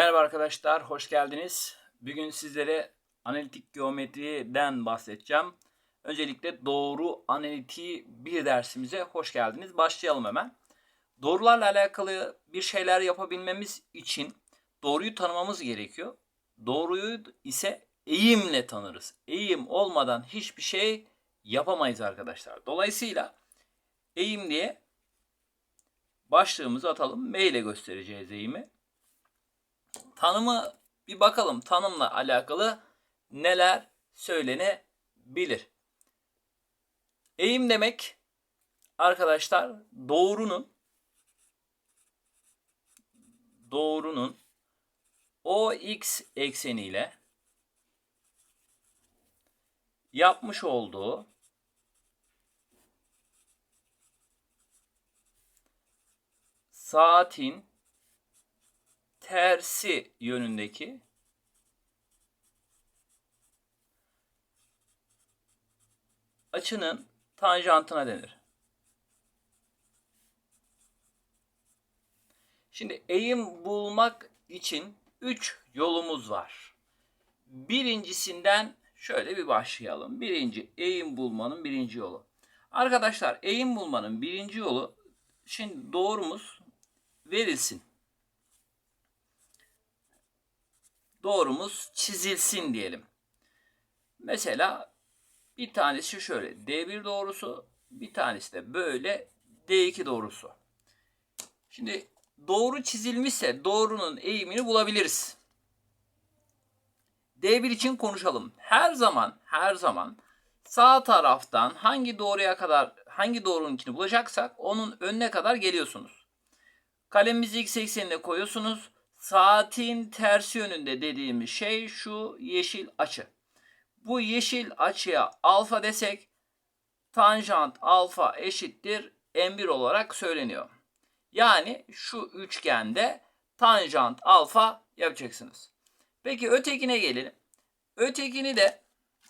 Merhaba arkadaşlar, hoş geldiniz. Bugün sizlere analitik geometriden bahsedeceğim. Öncelikle doğru analitiği bir dersimize hoş geldiniz. Başlayalım hemen. Doğrularla alakalı bir şeyler yapabilmemiz için doğruyu tanımamız gerekiyor. Doğruyu ise eğimle tanırız. Eğim olmadan hiçbir şey yapamayız arkadaşlar. Dolayısıyla eğim diye başlığımızı atalım. M ile göstereceğiz eğimi. Tanımı bir bakalım. Tanımla alakalı neler söylenebilir? Eğim demek arkadaşlar doğrunun doğrunun OX ekseniyle yapmış olduğu saatin tersi yönündeki açının tanjantına denir. Şimdi eğim bulmak için 3 yolumuz var. Birincisinden şöyle bir başlayalım. Birinci eğim bulmanın birinci yolu. Arkadaşlar eğim bulmanın birinci yolu şimdi doğrumuz verilsin. Doğrumuz çizilsin diyelim. Mesela bir tanesi şöyle D1 doğrusu, bir tanesi de böyle D2 doğrusu. Şimdi doğru çizilmişse doğrunun eğimini bulabiliriz. D1 için konuşalım. Her zaman her zaman sağ taraftan hangi doğruya kadar hangi doğrunun içini bulacaksak onun önüne kadar geliyorsunuz. Kalemimizi x eksenine koyuyorsunuz. Saatin tersi yönünde dediğimiz şey şu yeşil açı. Bu yeşil açıya alfa desek tanjant alfa eşittir m1 olarak söyleniyor. Yani şu üçgende tanjant alfa yapacaksınız. Peki ötekine gelelim. Ötekini de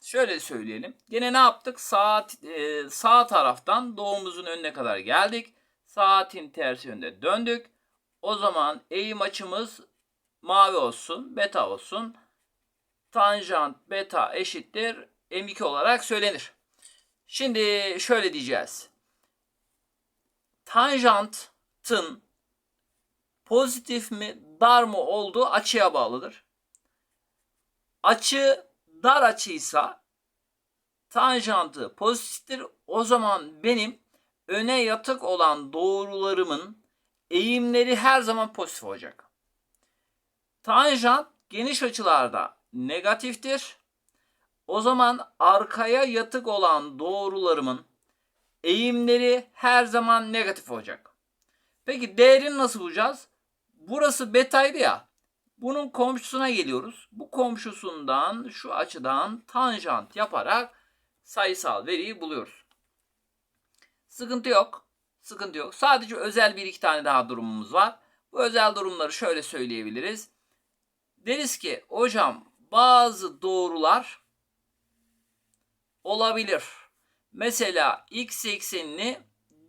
şöyle söyleyelim. Yine ne yaptık? Saat e, sağ taraftan doğumuzun önüne kadar geldik. Saatin tersi yönde döndük. O zaman eğim açımız mavi olsun, beta olsun. Tanjant beta eşittir m2 olarak söylenir. Şimdi şöyle diyeceğiz. Tanjantın pozitif mi dar mı olduğu açıya bağlıdır. Açı dar açıysa tanjantı pozitiftir. O zaman benim öne yatık olan doğrularımın eğimleri her zaman pozitif olacak. Tanjant geniş açılarda negatiftir. O zaman arkaya yatık olan doğrularımın eğimleri her zaman negatif olacak. Peki değerini nasıl bulacağız? Burası betaydı ya. Bunun komşusuna geliyoruz. Bu komşusundan şu açıdan tanjant yaparak sayısal veriyi buluyoruz. Sıkıntı yok. Sıkıntı yok. Sadece özel bir iki tane daha durumumuz var. Bu özel durumları şöyle söyleyebiliriz. Deriz ki hocam bazı doğrular olabilir. Mesela x eksenini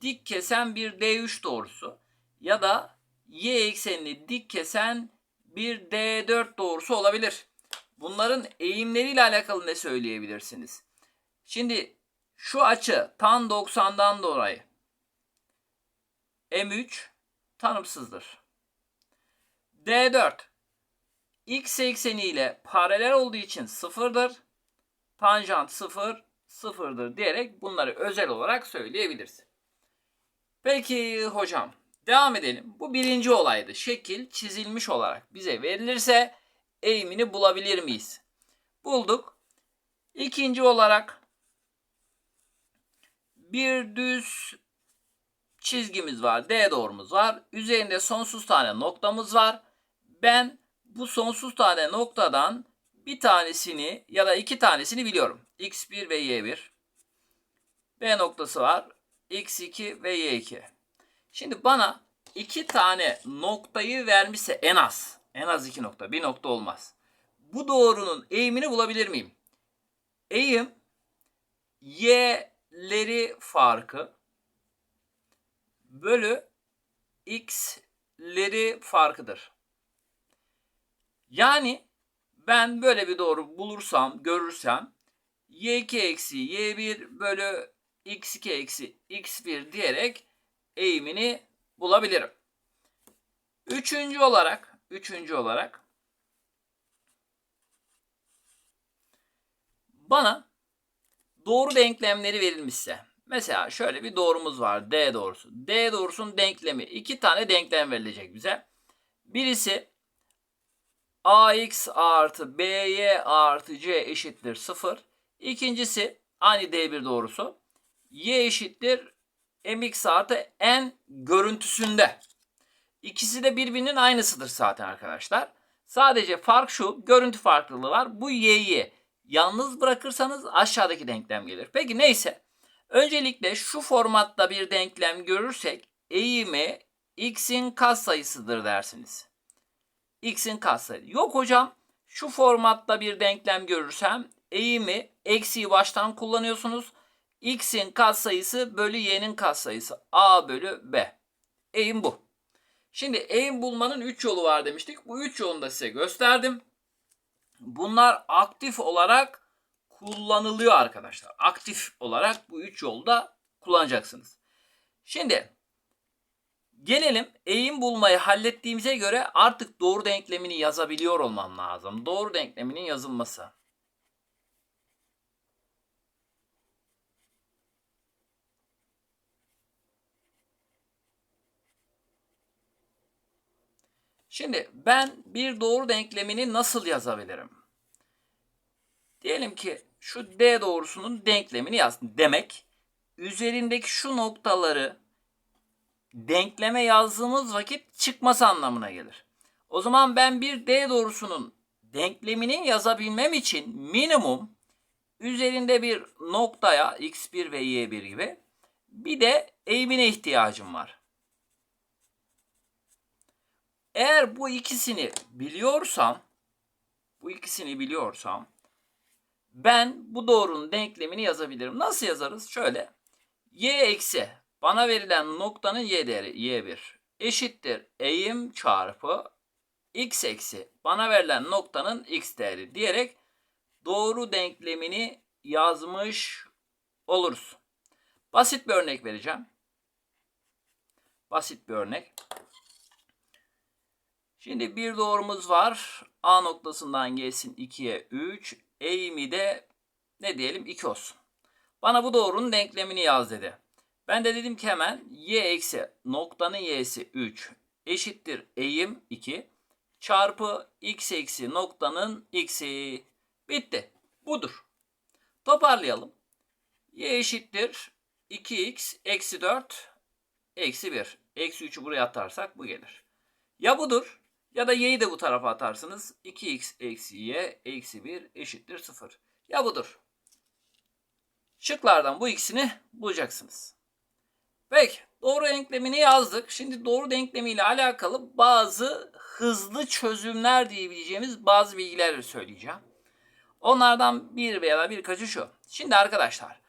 dik kesen bir D3 doğrusu ya da y eksenini dik kesen bir D4 doğrusu olabilir. Bunların eğimleriyle alakalı ne söyleyebilirsiniz? Şimdi şu açı tan 90'dan dolayı M3 tanımsızdır. D4 x ekseni ile paralel olduğu için sıfırdır. Tanjant sıfır, sıfırdır diyerek bunları özel olarak söyleyebiliriz. Peki hocam devam edelim. Bu birinci olaydı. Şekil çizilmiş olarak bize verilirse eğimini bulabilir miyiz? Bulduk. İkinci olarak bir düz çizgimiz var. D doğrumuz var. Üzerinde sonsuz tane noktamız var. Ben bu sonsuz tane noktadan bir tanesini ya da iki tanesini biliyorum. X1 ve Y1. B noktası var. X2 ve Y2. Şimdi bana iki tane noktayı vermişse en az. En az iki nokta. Bir nokta olmaz. Bu doğrunun eğimini bulabilir miyim? Eğim y'leri farkı bölü x'leri farkıdır. Yani ben böyle bir doğru bulursam, görürsem y2 eksi y1 bölü x2 eksi x1 diyerek eğimini bulabilirim. Üçüncü olarak, üçüncü olarak bana doğru denklemleri verilmişse, mesela şöyle bir doğrumuz var, D doğrusu. D doğrusunun denklemi, iki tane denklem verilecek bize. Birisi ax artı by artı c eşittir 0. İkincisi aynı D1 doğrusu. y eşittir mx artı n görüntüsünde. İkisi de birbirinin aynısıdır zaten arkadaşlar. Sadece fark şu, görüntü farklılığı var. Bu y'yi yalnız bırakırsanız aşağıdaki denklem gelir. Peki neyse. Öncelikle şu formatta bir denklem görürsek eğimi x'in katsayısıdır dersiniz. X'in katsayısı. Yok hocam şu formatta bir denklem görürsem eğimi eksiği baştan kullanıyorsunuz. x'in katsayısı bölü y'nin katsayısı. a bölü b. Eğim bu. Şimdi eğim bulmanın 3 yolu var demiştik. Bu 3 yolunu da size gösterdim. Bunlar aktif olarak kullanılıyor arkadaşlar. Aktif olarak bu 3 yolda kullanacaksınız. Şimdi gelelim eğim bulmayı hallettiğimize göre artık doğru denklemini yazabiliyor olmam lazım. Doğru denkleminin yazılması. Şimdi ben bir doğru denklemini nasıl yazabilirim? Diyelim ki şu D doğrusunun denklemini yazdım. Demek üzerindeki şu noktaları denkleme yazdığımız vakit çıkması anlamına gelir. O zaman ben bir D doğrusunun denklemini yazabilmem için minimum üzerinde bir noktaya x1 ve y1 gibi bir de eğimine ihtiyacım var. Eğer bu ikisini biliyorsam, bu ikisini biliyorsam ben bu doğrunun denklemini yazabilirim. Nasıl yazarız? Şöyle. Y eksi bana verilen noktanın y değeri y1 eşittir eğim çarpı x eksi bana verilen noktanın x değeri diyerek doğru denklemini yazmış oluruz. Basit bir örnek vereceğim. Basit bir örnek. Şimdi bir doğrumuz var. A noktasından gelsin 2'ye 3. Eğimi de ne diyelim 2 olsun. Bana bu doğrunun denklemini yaz dedi. Ben de dedim ki hemen y eksi noktanın y'si 3 eşittir eğim 2 çarpı x eksi noktanın x'i. Bitti. Budur. Toparlayalım. y eşittir 2x eksi 4 eksi 1. Eksi 3'ü buraya atarsak bu gelir. Ya budur ya da y'yi de bu tarafa atarsınız. 2x eksi y eksi 1 eşittir 0. Ya budur. Şıklardan bu ikisini bulacaksınız. Doğru denklemini yazdık. Şimdi doğru denklemiyle alakalı bazı hızlı çözümler diyebileceğimiz bazı bilgiler söyleyeceğim. Onlardan bir veya birkaçı şu. Şimdi arkadaşlar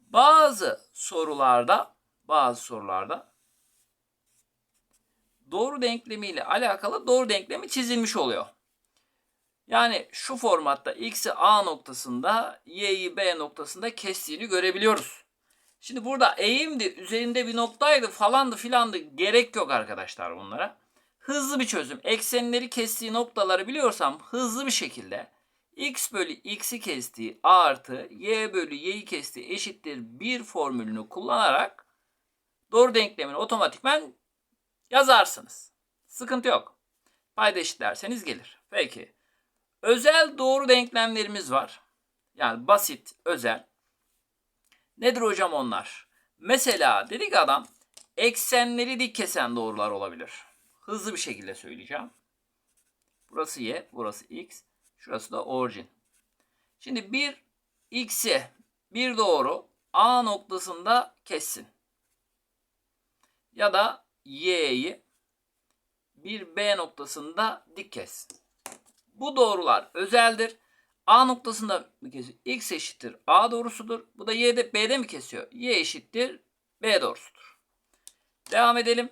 bazı sorularda bazı sorularda doğru denklemiyle alakalı doğru denklemi çizilmiş oluyor. Yani şu formatta x'i a noktasında y'yi b noktasında kestiğini görebiliyoruz. Şimdi burada eğimdi, üzerinde bir noktaydı falandı filandı gerek yok arkadaşlar bunlara. Hızlı bir çözüm. Eksenleri kestiği noktaları biliyorsam hızlı bir şekilde x bölü x'i kestiği artı y bölü y'yi kestiği eşittir 1 formülünü kullanarak doğru denklemini otomatikmen yazarsınız. Sıkıntı yok. Payda eşitlerseniz gelir. Peki. Özel doğru denklemlerimiz var. Yani basit, özel. Nedir hocam onlar? Mesela dedik adam eksenleri dik kesen doğrular olabilir. Hızlı bir şekilde söyleyeceğim. Burası y, burası x, şurası da orijin. Şimdi bir x'i bir doğru A noktasında kessin. Ya da y'yi bir B noktasında dik kes. Bu doğrular özeldir. A noktasında mı kesiyor? X eşittir A doğrusudur. Bu da Y'de B'de mi kesiyor? Y eşittir B doğrusudur. Devam edelim.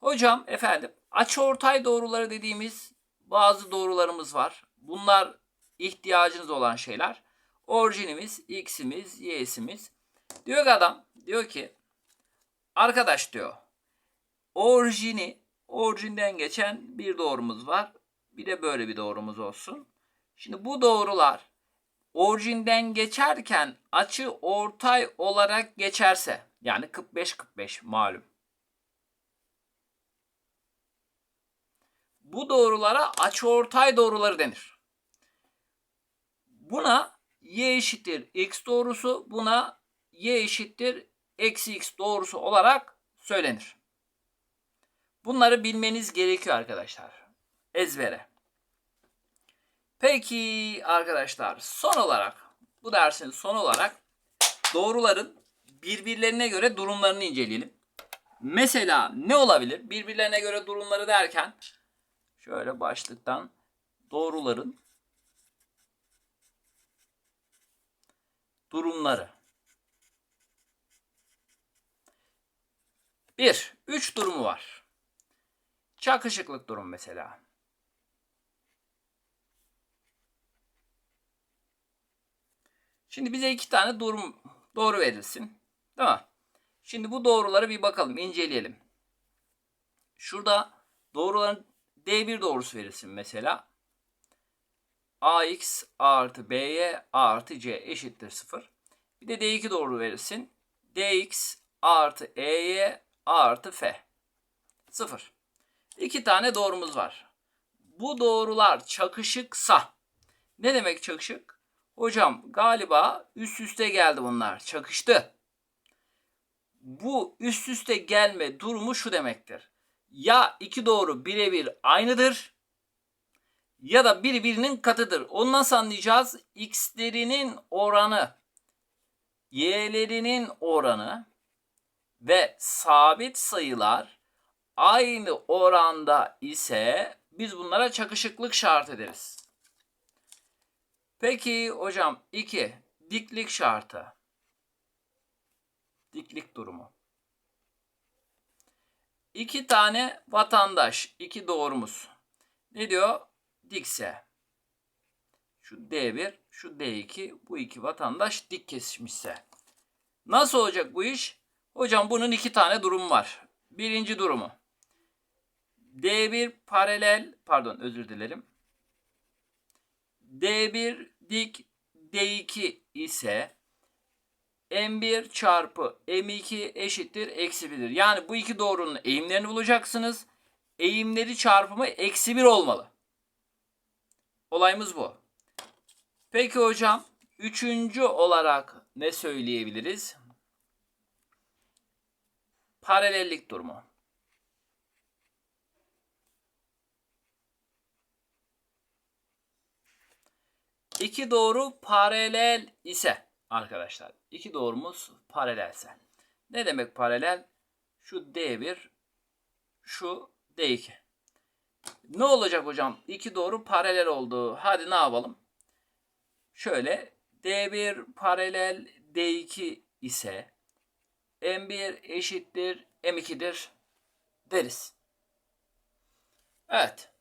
Hocam efendim Açıortay doğruları dediğimiz bazı doğrularımız var. Bunlar ihtiyacınız olan şeyler. Orijinimiz, x'imiz, y'simiz. Diyor ki adam, diyor ki arkadaş diyor orijini, orijinden geçen bir doğrumuz var. Bir de böyle bir doğrumuz olsun. Şimdi bu doğrular orijinden geçerken açı ortay olarak geçerse yani 45-45 malum. Bu doğrulara açıortay doğruları denir. Buna y eşittir x doğrusu, buna y eşittir eksi x doğrusu olarak söylenir. Bunları bilmeniz gerekiyor arkadaşlar. Ezbere. Peki arkadaşlar son olarak bu dersin son olarak doğruların birbirlerine göre durumlarını inceleyelim. Mesela ne olabilir? Birbirlerine göre durumları derken şöyle başlıktan doğruların durumları. Bir, üç durumu var. Çakışıklık durum mesela. Şimdi bize iki tane durum doğru verilsin. Değil mi? Şimdi bu doğruları bir bakalım, inceleyelim. Şurada doğruların D1 doğrusu verilsin mesela. AX artı BY artı C eşittir 0. Bir de D2 doğru verilsin. DX artı EY artı F. 0. İki tane doğrumuz var. Bu doğrular çakışıksa ne demek çakışık? Hocam galiba üst üste geldi bunlar. Çakıştı. Bu üst üste gelme durumu şu demektir. Ya iki doğru birebir aynıdır ya da biri birinin katıdır. Onu nasıl anlayacağız? X'lerinin oranı, y'lerinin oranı ve sabit sayılar aynı oranda ise biz bunlara çakışıklık şart ederiz. Peki hocam 2 diklik şartı. Diklik durumu. İki tane vatandaş, iki doğrumuz. Ne diyor? Dikse. Şu D1, şu D2, bu iki vatandaş dik kesişmişse. Nasıl olacak bu iş? Hocam bunun iki tane durum var. Birinci durumu. D1 paralel, pardon özür dilerim. D1 dik D2 ise M1 çarpı M2 eşittir eksi 1'dir. Yani bu iki doğrunun eğimlerini bulacaksınız. Eğimleri çarpımı eksi 1 olmalı. Olayımız bu. Peki hocam üçüncü olarak ne söyleyebiliriz? Paralellik durumu. İki doğru paralel ise arkadaşlar. iki doğrumuz paralelse. Ne demek paralel? Şu D1, şu D2. Ne olacak hocam? İki doğru paralel oldu. Hadi ne yapalım? Şöyle D1 paralel D2 ise M1 eşittir M2'dir deriz. Evet.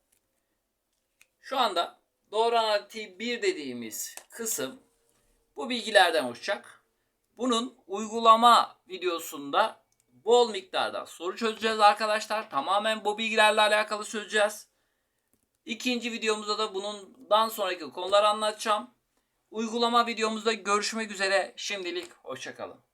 Şu anda doğru analitiği 1 dediğimiz kısım bu bilgilerden oluşacak. Bunun uygulama videosunda bol miktarda soru çözeceğiz arkadaşlar. Tamamen bu bilgilerle alakalı çözeceğiz. İkinci videomuzda da bundan sonraki konuları anlatacağım. Uygulama videomuzda görüşmek üzere. Şimdilik hoşçakalın.